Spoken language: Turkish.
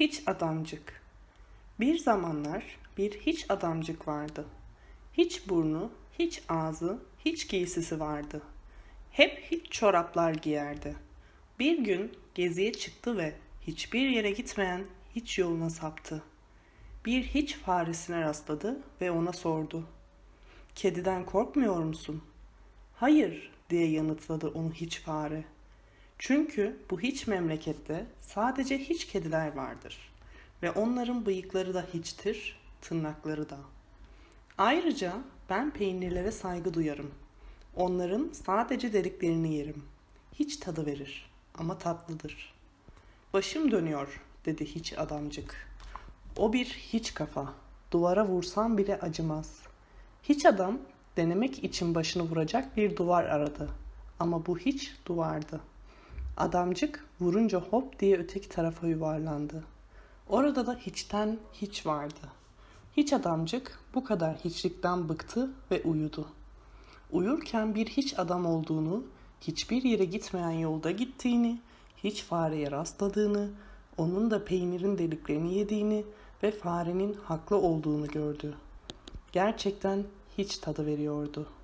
hiç adamcık. Bir zamanlar bir hiç adamcık vardı. Hiç burnu, hiç ağzı, hiç giysisi vardı. Hep hiç çoraplar giyerdi. Bir gün geziye çıktı ve hiçbir yere gitmeyen hiç yoluna saptı. Bir hiç faresine rastladı ve ona sordu. Kediden korkmuyor musun? Hayır diye yanıtladı onu hiç fare. Çünkü bu hiç memlekette sadece hiç kediler vardır ve onların bıyıkları da hiçtir, tırnakları da. Ayrıca ben peynirlere saygı duyarım. Onların sadece dediklerini yerim. Hiç tadı verir ama tatlıdır. Başım dönüyor dedi hiç adamcık. O bir hiç kafa. Duvara vursam bile acımaz. Hiç adam denemek için başını vuracak bir duvar aradı. Ama bu hiç duvardı. Adamcık vurunca hop diye öteki tarafa yuvarlandı. Orada da hiçten hiç vardı. Hiç adamcık bu kadar hiçlikten bıktı ve uyudu. Uyurken bir hiç adam olduğunu, hiçbir yere gitmeyen yolda gittiğini, hiç fareye rastladığını, onun da peynirin deliklerini yediğini ve farenin haklı olduğunu gördü. Gerçekten hiç tadı veriyordu.''